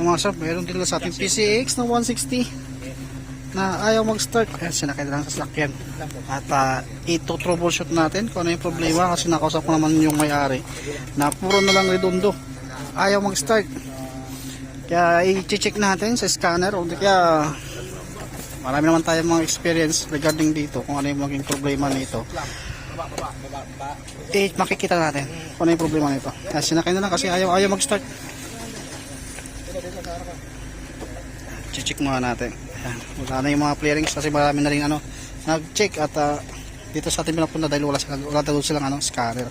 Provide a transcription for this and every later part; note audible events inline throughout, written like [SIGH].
Ito mga sir, meron din sa ating PCX na 160 na ayaw mag-start. Ayan, sinakay na lang sa sasakyan. At uh, ito troubleshoot natin kung ano yung problema kasi nakausap ko naman yung may-ari na puro na lang redondo. Ayaw mag-start. Kaya i-check natin sa scanner o kaya marami naman tayong mga experience regarding dito kung ano yung maging problema nito. Eh, makikita natin kung ano yung problema nito. Sinakay na lang kasi ayaw, ayaw mag-start. Check muna natin. Ayan. Wala na yung mga clearings kasi marami na rin ano, nag-check at ah, dito sa ating pinapunta dahil wala, sila, wala talaga silang ano, scanner.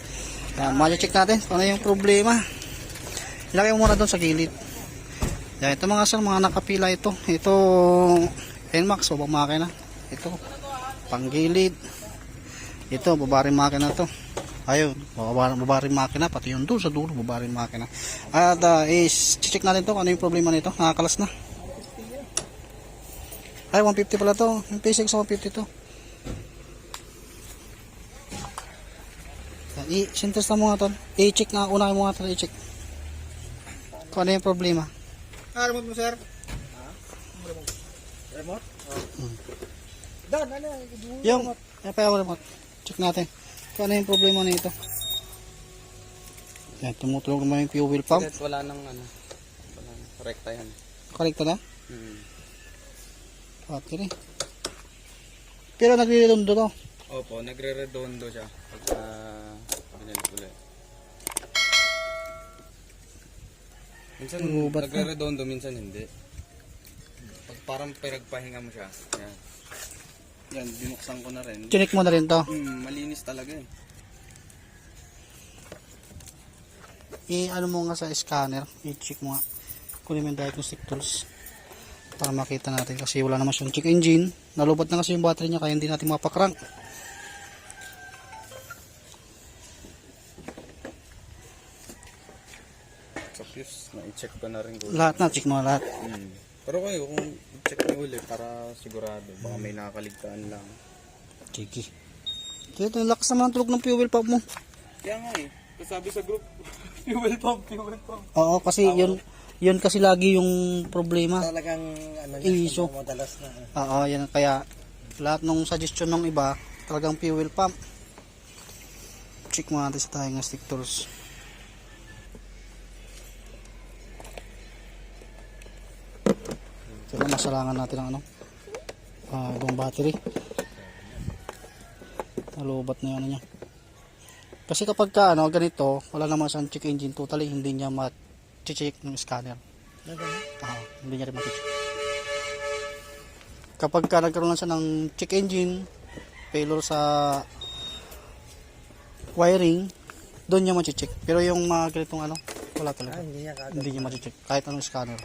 Kaya ma-check natin kung ano yung problema. Ilagay mo muna doon sa gilid. Yan, ito mga sir, mga nakapila ito. Ito, NMAX o bang makina. Ito, panggilid. Ito, babaring makina to. Ayun, babaring makina, pati yung doon sa dulo, babaring makina. At uh, is, check natin to kung ano yung problema nito. Nakakalas na. Ay, 150 pala to. Yung P6 150 to. I, sintas na mo nga to. I-check na, una mo nga to, i-check. Kung ano yung problema. Ah, remote mo, sir? Remote? Dan, ano? Yung, ay pa yung remote. Check natin. Kung ano yung problema nito. Yan, tumutulog naman yung fuel pump. Wala nang ano. Wala nang rekta yan. Correct na? Hmm. Battery. Pero nagre-redondo to. Opo, nagre-redondo siya. Pagka binalik ulit. Minsan nagre-redondo, minsan hindi. Pag parang pinagpahinga mo siya. Yan. Yan, binuksan ko na rin. Chinik mo na rin to. Hmm, malinis talaga eh. I-ano mo nga sa scanner. I-check mo nga. Kunin mo yung diagnostic tools. Para makita natin. Kasi wala naman siyang check engine. Nalubot na kasi yung battery niya kaya hindi natin mapakrank. Sa fuse, na-check ko na rin ko. Lahat na. Check mo lahat. Hmm. Pero kayo, kung check niyo ulit para sigurado, baka may nakakaligtaan lang. Chiki. Kaya ito, lakas naman ang tulog ng fuel pump mo. Kaya nga eh, sabi sa group, [LAUGHS] fuel pump, fuel pump. Oo, kasi yun, yun kasi lagi yung problema. Talagang, ano Issue. madalas na. Oo, yan. Kaya lahat ng suggestion ng iba, talagang fuel pump. Check mo natin sa diagnostic tools. Kaya masalangan natin ang ano, ah, ibang battery. Nalubat na yung ano niya. Kasi kapag ka, ano, ganito, wala naman siyang check engine totally, hindi niya ma-check ng scanner. Oo, hindi niya rin ma-check. Kapag ka nagkaroon lang siya ng check engine, failure sa wiring, doon niya ma-check. Pero yung mga ganitong ano, wala talaga. Ah, hindi niya kagad. Hindi niya ma-check. Kahit anong scanner.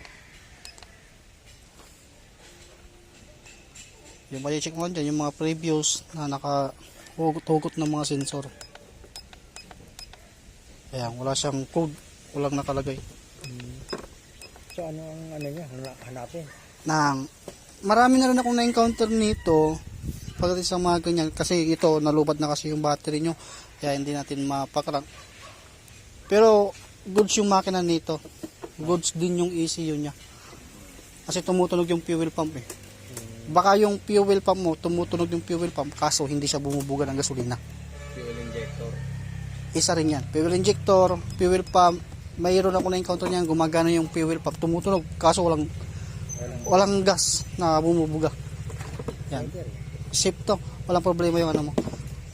Yung ma-check mo dyan, yung mga previews na naka-hugot ng mga sensor. Ayan, wala siyang code. Walang nakalagay. So, ano ang ano niya? Hana- Hanapin. Nang, marami na rin akong na-encounter nito pagdating sa mga ganyan. Kasi ito, nalubad na kasi yung battery nyo. Kaya hindi natin mapakrank. Pero, goods yung makina nito. Goods din yung ECU niya. Kasi tumutunog yung fuel pump eh. Baka yung fuel pump mo, tumutunog yung fuel pump, kaso hindi siya bumubuga ng gasolina. Fuel injector. Isa rin yan. Fuel injector, fuel pump, mayroon ako na-encounter niyan, gumagana yung fuel pump, tumutunog, kaso walang walang gas na bumubuga. Yan. Safe to. Walang problema yung ano mo.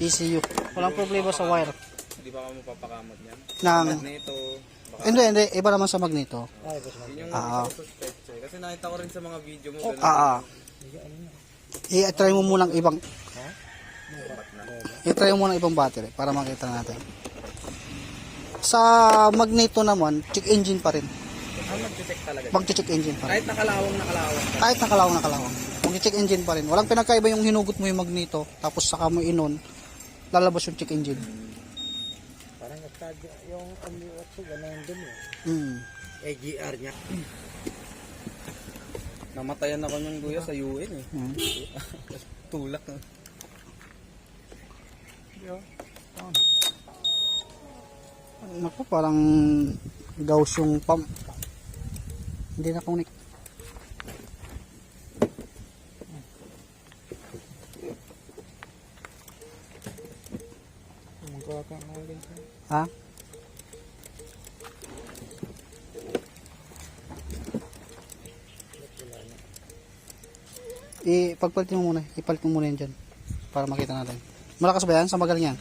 ECU. Walang problema sa wire. Hindi ba ka mapapakamot yan? Nang, Magneto. Baka hindi, hindi. Iba naman sa magneto. Yun yung Ah. suspect eh. Kasi nakita ko rin sa mga video mo. ganun. Ah, ah. I-try mo munang ibang i-try mo munang ibang battery para makita natin. Sa magneto naman, check engine pa rin. Ah, mag-check talaga. Mag-check engine pa rin. Kahit nakalawang nakalawang. ka. Kahit nakalawang nakalawang. Mag-check engine pa rin. Walang pinagkaiba yung hinugot mo yung magneto, tapos saka mo inon, lalabas yung check engine. Parang nagtag yung MU8 ganun din eh. Hmm. AGR niya. Namatayan ako ng guya sa UN eh. Hmm. Tulak. ah. Naku, parang gauss yung pump. Hindi na connect. Ha? Ipagpalit mo muna. Ipalit mo muna yan dyan. Para makita natin. Malakas ba yan? Sa magaling yan?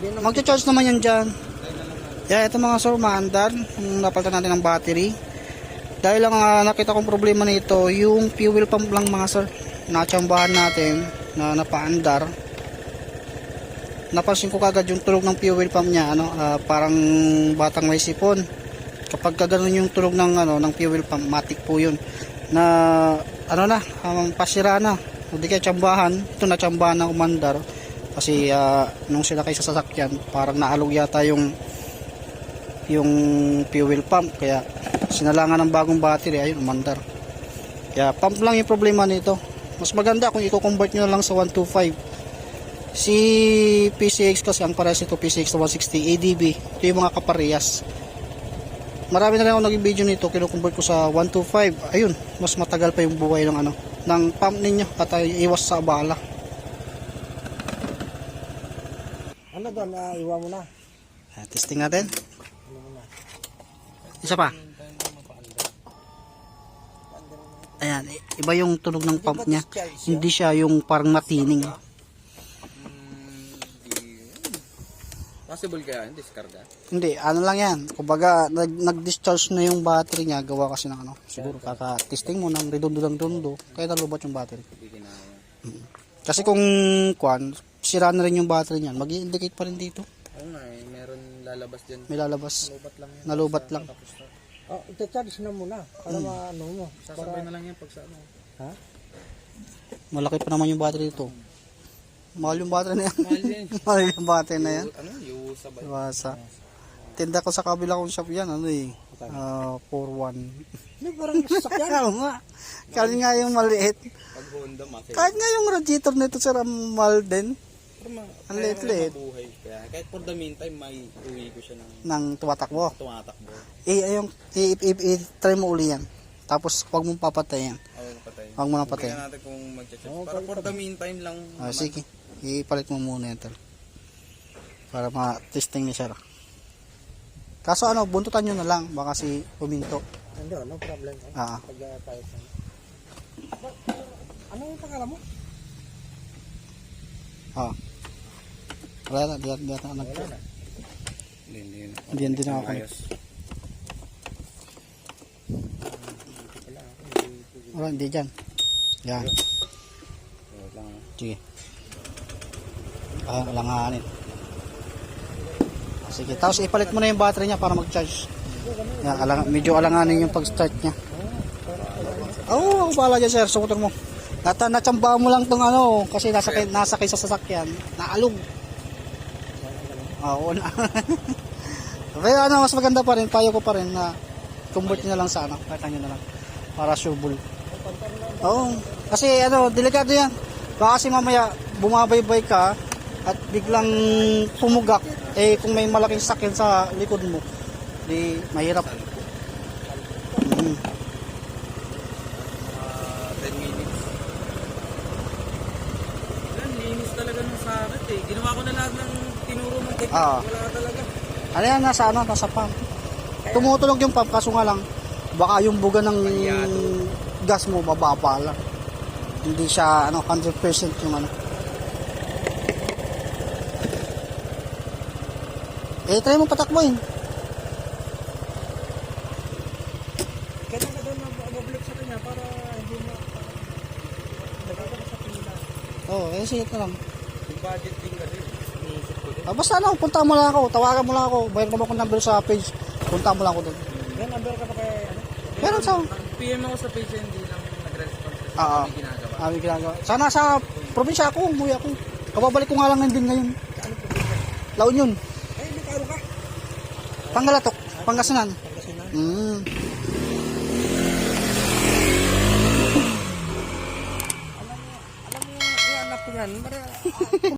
Magcha-charge naman yan dyan. Yeah, ito mga sir, maandar. Napalitan natin ng battery. Dahil lang ah, nakita kong problema nito, yung fuel pump lang mga sir. Natsambahan natin na napaandar. Napansin ko kagad yung tulog ng fuel pump niya, ano, ah, parang batang may sipon. Kapag ka ganun yung tulog ng ano ng fuel pump, matik po yun. Na ano na, um, pasira na. Hindi kaya tsambahan, ito na tsambahan ng umandar. Kasi ah, nung sila kayo sa sasakyan, parang naalog yata yung yung fuel pump. Kaya sinalangan ng bagong battery ayun umandar. Kaya pump lang yung problema nito. Mas maganda kung i-convert nyo lang sa 125 si PCX kasi ang parehas ito PCX na 160 ADB ito yung mga kaparehas. Marami na rin ako naging video nito kinukonvert ko sa 125 ayun mas matagal pa yung buhay ng ano ng pump ninyo at ay iwas sa abala Ano doon? Uh, iwa mo na. Ah, testing natin Ano na? isa pa ayan iba yung tunog ng pump niya hindi siya yung parang matining. Possible kaya, diskarga. Hindi, ano lang yan. Kumbaga, nag, nag-discharge na yung battery niya. Gawa kasi ng ano. Siguro kaka-testing mo ng redondo-redondo. Kaya nalubat yung battery. Kinaya. Kasi kung, kwan, sira na rin yung battery niyan, mag indicate pa rin dito. Oo nga eh, meron lalabas dyan. May lalabas. Lubat lang yan. Nalubat lang. Oh, ita-charge na muna. Para maano mo. Sasabay na lang yan pag sa ano. Ha? Malaki pa naman yung battery dito. Mahal yung battery na yan. Mahal yan. [LAUGHS] Mahal yung battery na yan. Ano, yung sabay. Iwasa. Tinda ko sa kabila kong shop yan. Ano eh. Ah, 4-1. Hindi, parang sasakyan. [LAUGHS] Oo nga. Kahit nga yung maliit. Pag Honda. Kahit nga yung radiator nito sir, mahal din. Ang kaya liit-liit. mabuhay. Kahit for the meantime, may uwi ko siya ng Nang tumatakbo. tumatakbo. Eh, ayun, i- i- i- try mo uli yan. Tapos, huwag mong papatayin. Patay. Huwag mo na patayin. Tingnan natin kung mag-check. Para for the meantime lang. Ah, naman. sige, ipalit mo muna yan, tol. Para ma-testing ni sir. Kaso ano, buntutan nyo na lang. Baka si huminto. Hindi, no problem. Eh. Ah, Pag uh, tayo sa... Ano yung pangalan mo? ah. Wala na, di di ata nag Wala na. Hindi, hindi. Hindi yan din ako. Wala. Hindi- dyan. Yan, ah. sige. Ah, alanganin. Sige, tapos ipalit mo na yung battery niya para mag-charge. Yan, alang, medyo alanganin yung pag-start niya. Oo, oh, bahala dyan sir, sukutan mo. Nata, natsamba mo lang tong ano, kasi nasa, nasa kay sa sasakyan, naalog. Oo na. Pero ano, mas maganda pa rin, payo ko pa rin na convert nyo na lang sa ano, kaya nyo na lang. Para sureball. Oo, kasi ano, delikado yan. Baka kasi mamaya, bumabaybay ka, at biglang pumugak, eh kung may malaking sakyan sa likod mo, di mahirap. Mm. Ah, 10 minutes. Yan, linis talaga ng sakit eh. Ginawa ko na lahat ng technique. Ah. Ano yan, nasa ano, nasa pump. Tumutulog yung pump, kaso nga lang, baka yung buga ng gas mo, mababa lang. Hindi siya, ano, 100% yung ano. Eh, try mo patakboyin. Kailan ka doon mag-block sa kanya para hindi sa pila. Oo, oh, eh, sige na lang. Yung budget din kasi. Ah, basta ano, punta mo lang ako, tawagan mo lang ako, bayar naman ko number sa page, punta mo lang ako doon. May number ka pa kay ano? Meron sa, PM ako sa page hindi lang nag-response kasi Ah, ah. may ginagawa. ah, may ginagawa. Sana sa probinsya ako, umuwi ako. Kababalik ko nga lang din ngayon. La Union, Ay, may karo ka. Pangalatok, Pangasinan. Pagkasinan. Mm. Alam mo, alam mo yung yung anak ko yan. Mara, [LAUGHS]